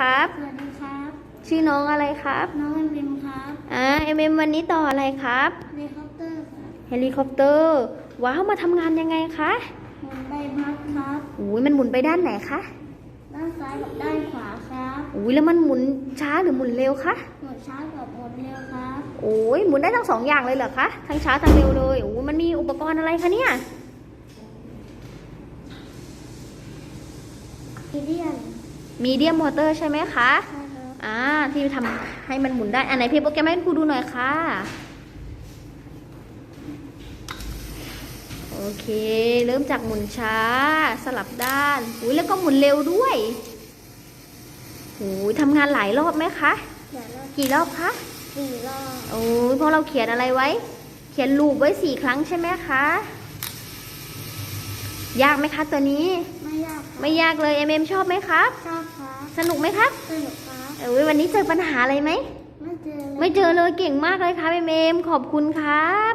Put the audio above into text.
ครับ สวัสดีครับ ชื่อน้องอะไรครับ น้องเอ็มเอ็มครับ อ่า เอ็มเอ็มวันนี้ต่ออะไรครับ เฮลิคอปเตอร์ครับ เฮลิคอปเตอร์ ว้าว มาทำงานยังไงคะ หมุนใบพัดครับอุ้ยมันหมุนไปด้านไหนคะ ด้านซ้ายกับด้านขวาครับอุ้ยแล้วมันหมุนช้าหรือหมุนเร็วคะ หมุนช้ากับหมุนเร็วครับโอ้ยหมุนได้ทั้งสองอย่างเลยเหรอคะ ทั้งช้าทั้งเร็วเลยโอ้ยมันมีอุปกรณ์อะไรคะเนี่ยอีเดียน มีเดียมมอเตอร์ใช่ไหมคะใช่ครับอ่าที่ทำให้มันหมุนได้อันไหนพี่โปรแกรมให้ครูดูหน่อยค่ะ โอเค เริ่มจากหมุนช้า สลับด้านอุ้ยแล้วก็หมุนเร็วด้วยโอ้ยทำงานหลายรอบไหมคะเขียนรอบกี่รอบคะสี่รอบโอ้ยเพราะเราเขียนอะไรไว้ เขียนลูปไว้สี่ครั้งใช่ไหมคะยากไหมคะตัวนี้ ไม่ยากครับไม่ยากเลยเอ็มเอ็มชอบไหมครับชอบ ครับ สนุกไหมครับ สนุกครับเอ้ยวันนี้เจอปัญหาอะไรไหม ไม่เจอเลยไม่เจอเลยเก่งมากเลยครับเอ็มเอ็มขอบคุณครับ